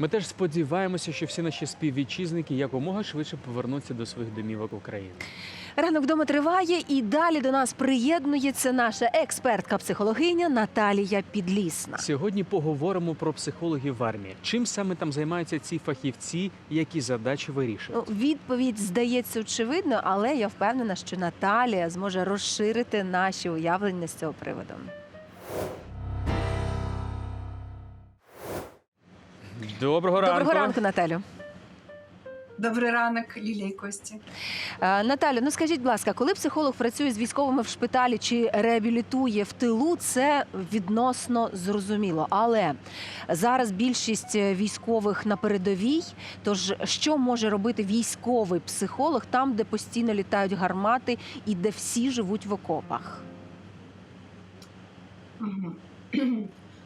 Ми теж сподіваємося, що всі наші співвітчизники якомога швидше повернуться до своїх домівок України. Ранок вдома триває, і далі до нас приєднується наша експертка-психологиня Наталія Підлісна. Сьогодні поговоримо про психологів в армії. Чим саме там займаються ці фахівці, які задачі вирішують? Ну, відповідь здається очевидно, але я впевнена, що Наталія зможе розширити наші уявлення з цього приводу. Доброго ранку. Доброго ранку, Наталю. Добрий ранок, Лілія і Кості. Е, Наталю, ну скажіть, будь ласка, коли психолог працює з військовими в шпиталі чи реабілітує в тилу, це відносно зрозуміло. Але зараз більшість військових на передовій. Тож що може робити військовий психолог там, де постійно літають гармати і де всі живуть в окопах?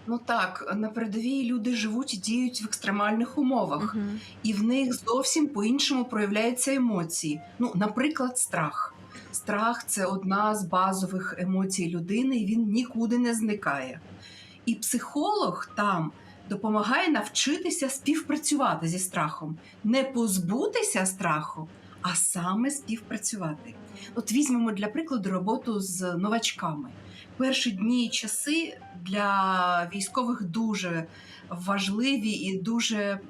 Ну так, на передовій люди живуть і діють в екстремальних умовах, і в них зовсім по-іншому проявляються емоції. Ну, наприклад, страх. Страх це одна з базових емоцій людини, і він нікуди не зникає. І психолог там допомагає навчитися співпрацювати зі страхом, не позбутися страху, а саме співпрацювати. От візьмемо для прикладу роботу з новачками. Перші дні і часи для військових дуже важливі і дуже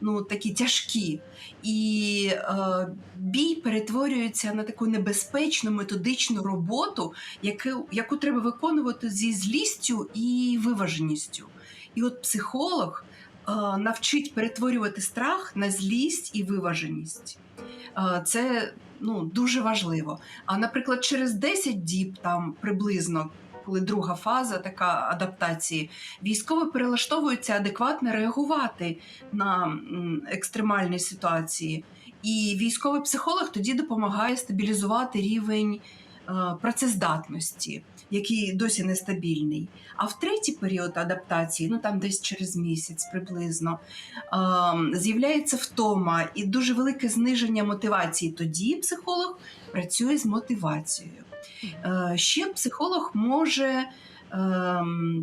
ну, такі тяжкі. І е, бій перетворюється на таку небезпечну методичну роботу, яку, яку треба виконувати зі злістю і виваженістю. І от психолог е, навчить перетворювати страх на злість і виваженість. Е, це ну, дуже важливо. А наприклад, через 10 діб, там приблизно, коли друга фаза така адаптації, військові перелаштовуються адекватно реагувати на екстремальні ситуації. І військовий психолог тоді допомагає стабілізувати рівень працездатності, який досі нестабільний. А в третій період адаптації, ну там десь через місяць приблизно, ем, з'являється втома і дуже велике зниження мотивації. Тоді психолог працює з мотивацією. Е, Ще психолог може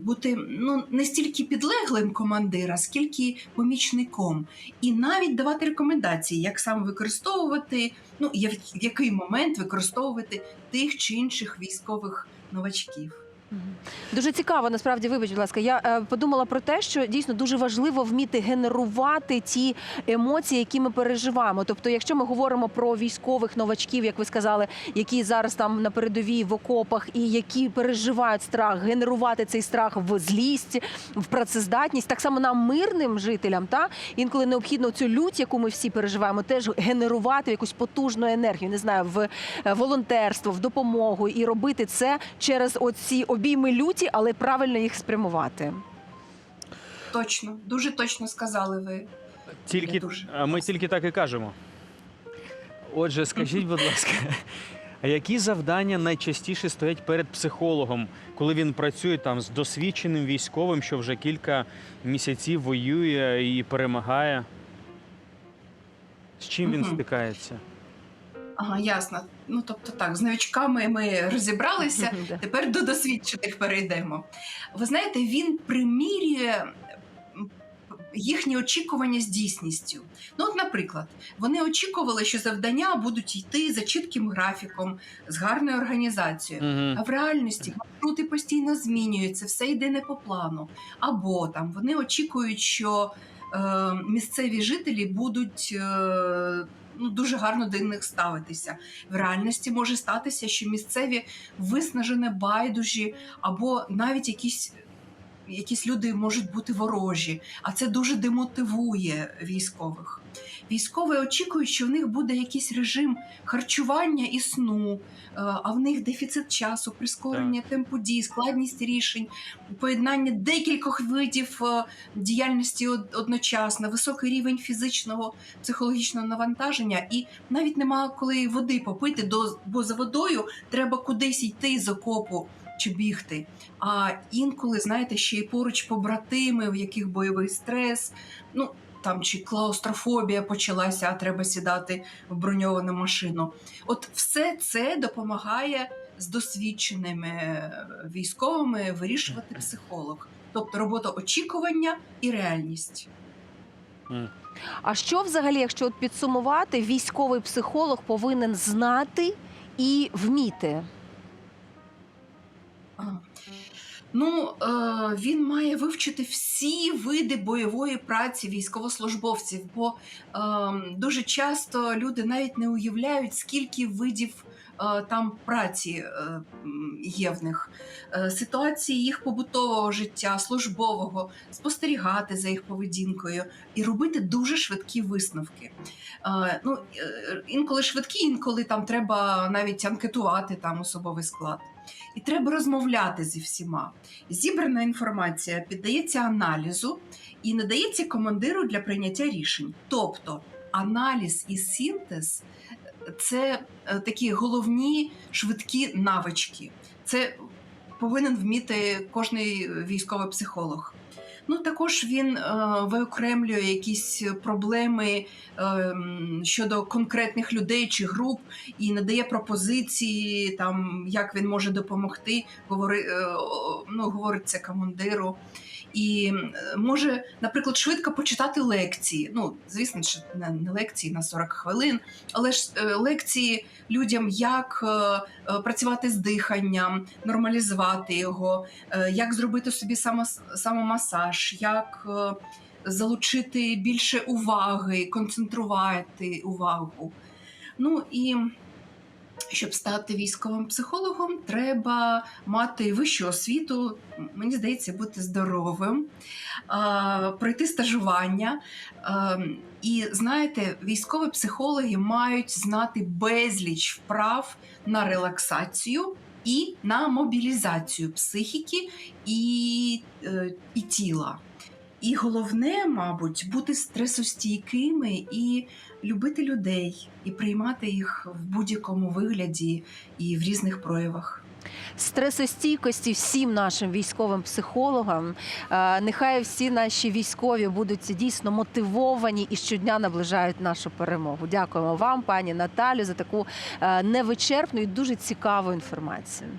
бути ну, не стільки підлеглим командира, скільки помічником, і навіть давати рекомендації, як саме використовувати, ну і в який момент використовувати тих чи інших військових новачків. Дуже цікаво, насправді, вибач, будь ласка. Я е, подумала про те, що дійсно дуже важливо вміти генерувати ті емоції, які ми переживаємо. Тобто, якщо ми говоримо про військових новачків, як ви сказали, які зараз там на передовій в окопах і які переживають страх, генерувати цей страх в злість, в працездатність, так само нам мирним жителям, та інколи необхідно цю лють, яку ми всі переживаємо, теж генерувати якусь потужну енергію, не знаю, в е, волонтерство, в допомогу і робити це через оці обійми люті, але правильно їх спрямувати. Точно, дуже точно сказали ви. Тільки дуже а ми тільки так і кажемо. Отже, скажіть, будь ласка, а які завдання найчастіше стоять перед психологом, коли він працює там з досвідченим військовим, що вже кілька місяців воює і перемагає? З чим він стикається? Ага, ясно. Ну тобто так, з новичками ми розібралися. Тепер до досвідчених перейдемо. Ви знаєте, він примірює їхні очікування з дійсністю. Ну, от, наприклад, вони очікували, що завдання будуть йти за чітким графіком, з гарною організацією. Угу. А в реальності маршрути постійно змінюються, все йде не по плану. Або там вони очікують, що е, місцеві жителі будуть. Е, Ну, дуже гарно до них ставитися. В реальності може статися, що місцеві виснажені байдужі, або навіть якісь, якісь люди можуть бути ворожі, а це дуже демотивує військових. Військові очікують, що в них буде якийсь режим харчування і сну, е, а в них дефіцит часу, прискорення темпу дій, складність рішень, поєднання декількох видів е, діяльності одночасно, високий рівень фізичного, психологічного навантаження, і навіть нема коли води попити, до, бо за водою треба кудись йти з окопу. Чи бігти, а інколи, знаєте, ще й поруч побратими, в яких бойовий стрес, ну там чи клаустрофобія почалася, а треба сідати в броньовану машину. От все це допомагає з досвідченими е, військовими вирішувати психолог, тобто робота очікування і реальність. А що взагалі, якщо от підсумувати, військовий психолог повинен знати і вміти? Ну, е, він має вивчити всі види бойової праці військовослужбовців, бо е, дуже часто люди навіть не уявляють, скільки видів там праці е, є в них. Е, ситуації їх побутового життя, службового, спостерігати за їх поведінкою і робити дуже швидкі висновки. Е, ну, е, інколи швидкі, інколи там треба навіть анкетувати там особовий склад. І треба розмовляти зі всіма. Зібрана інформація піддається аналізу і надається командиру для прийняття рішень. Тобто аналіз і синтез це е, такі головні швидкі навички. Це повинен вміти кожний військовий психолог. Ну, також він е, виокремлює якісь проблеми е, щодо конкретних людей чи груп і надає пропозиції, там як він може допомогти, говори, е, ну, говорить це командиру. І може, наприклад, швидко почитати лекції. Ну, звісно, не, лекції на 40 хвилин, але ж е, лекції людям, як е, е, працювати з диханням, нормалізувати його, як зробити собі самомасаж, як залучити більше уваги, концентрувати увагу. Ну і щоб стати військовим психологом, треба мати вищу освіту, мені здається, бути здоровим, пройти стажування. І знаєте, військові психологи мають знати безліч вправ на релаксацію і на мобілізацію психіки і, е, і тіла. І головне, мабуть, бути стресостійкими і любити людей, і приймати їх в будь-якому вигляді і в різних проявах. Стресостійкості всім нашим військовим психологам. Е, Нехай всі наші військові будуть дійсно мотивовані і щодня наближають нашу перемогу. Дякуємо вам, пані Наталю, за таку е, невичерпну і дуже цікаву інформацію.